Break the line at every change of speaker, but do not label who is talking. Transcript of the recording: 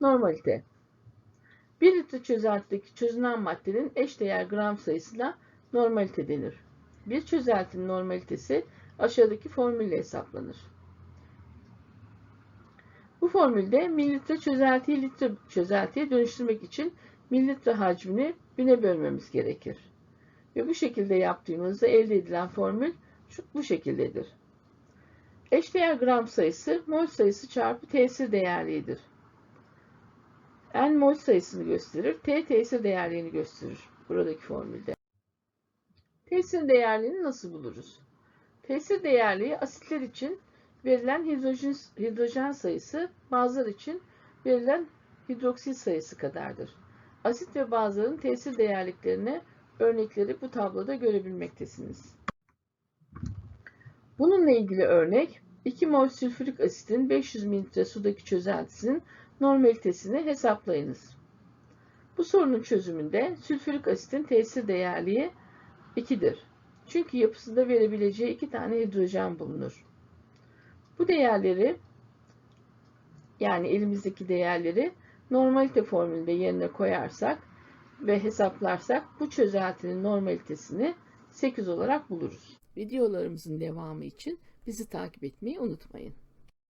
Normalite 1 litre çözeltideki çözünen maddenin eşdeğer gram sayısına normalite denir. Bir çözeltinin normalitesi aşağıdaki formülle hesaplanır. Bu formülde mililitre çözeltiyi litre çözeltiye dönüştürmek için mililitre hacmini bine bölmemiz gerekir. Ve bu şekilde yaptığımızda elde edilen formül şu, bu şekildedir. Eşdeğer gram sayısı mol sayısı çarpı tesir değerliğidir. N mol sayısını gösterir, T tesir değerliğini gösterir buradaki formülde. Tesir değerliğini nasıl buluruz? Tesir değerliği asitler için verilen hidrojen, hidrojen sayısı bazılar için verilen hidroksil sayısı kadardır. Asit ve bazıların tesir değerliklerini örnekleri bu tabloda görebilmektesiniz. Bununla ilgili örnek 2 mol sülfürik asitin 500 ml sudaki çözeltisinin normalitesini hesaplayınız. Bu sorunun çözümünde sülfürik asitin tesir değerliği 2'dir. Çünkü yapısında verebileceği iki tane hidrojen bulunur. Bu değerleri yani elimizdeki değerleri normalite formülünde yerine koyarsak ve hesaplarsak bu çözeltinin normalitesini 8 olarak buluruz. Videolarımızın devamı için bizi takip etmeyi unutmayın.